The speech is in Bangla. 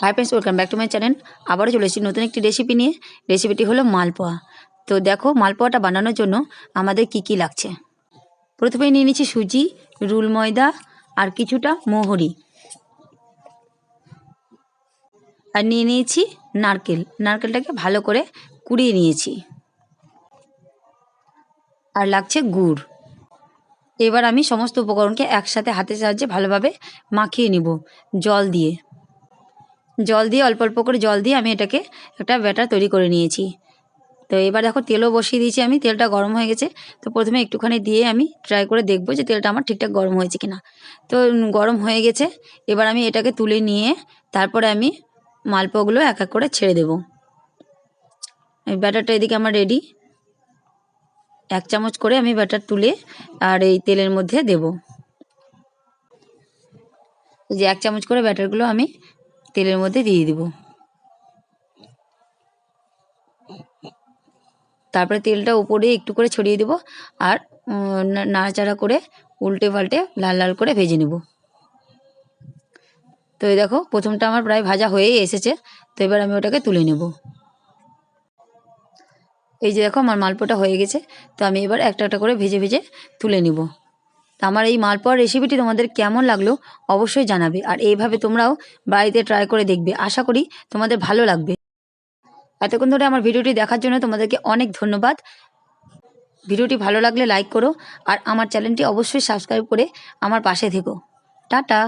Hi friends welcome back to my channel আবারও চলে এসেছি নতুন একটি রেসিপি নিয়ে। রেসিপিটি হলো মালপোয়া। তো দেখো, মালপোয়াটা বানানোর জন্য আমাদের কি কি লাগছে। প্রথমেই নিয়ে নিচ্ছি সুজি, রুল ময়দা আর কিছুটা মোহরি। আর নিয়ে নিয়েছি নারকেল। নারকেলটাকে ভালো করে কুড়িয়ে নিয়েছি। আর লাগছে গুড়। এবার আমি সমস্ত উপকরণকে একসাথে হাতের সাহায্যে ভালোভাবে মাখিয়ে নিব জল দিয়ে। জল দিয়ে, অল্প অল্প করে জল দিয়ে আমি এটাকে একটা ব্যাটার তৈরি করে নিয়েছি। তো এবার দেখো তেলও বসিয়ে দিয়েছি আমি, তেলটা গরম হয়ে গেছে। তো প্রথমে একটুখানি দিয়ে আমি ট্রাই করে দেখব যে তেলটা আমার ঠিকঠাক গরম হয়েছে কিনা। তো গরম হয়ে গেছে। এবার আমি এটাকে তুলে নিয়ে তারপরে আমি মালপোগুলো এক এক করে ছেড়ে দেবো। ব্যাটারটা এদিকে আমার রেডি এক চামচ করে আমি ব্যাটার তুলে আর এই তেলের মধ্যে দেব। যে এক চামচ করে ব্যাটারগুলো আমি তেলের মধ্যে দিয়ে দিব। তারপরে তেলটা উপরে একটু করে ছড়িয়ে দেব আর নাড়াচাড়া করে উল্টে পাল্টে লাল লাল করে ভেজে নেব। তো এই দেখো, প্রথমটা আমার প্রায় ভাজা হয়েই এসেছে, তো এবার আমি ওটাকে তুলে নেব। এই যে দেখো, আমার মালপোটা হয়ে গেছে, তো আমি এবার একটা একটা করে ভেজে ভেজে তুলে নিব। তো আমার এই মালপোয়ার রেসিপিটি তোমাদের কেমন লাগল অবশ্যই জানাবে। আর এইভাবে তোমরাও বাড়িতে ট্রাই করে দেখবে। আশা করি তোমাদের ভালো লাগবে। এতক্ষণ ধরে আমার ভিডিওটি দেখার জন্য তোমাদেরকে অনেক ধন্যবাদ। ভিডিওটি ভালো লাগলে লাইক করো আর আমার চ্যানেলটি অবশ্যই সাবস্ক্রাইব করে আমার পাশে থেকো। টাটা!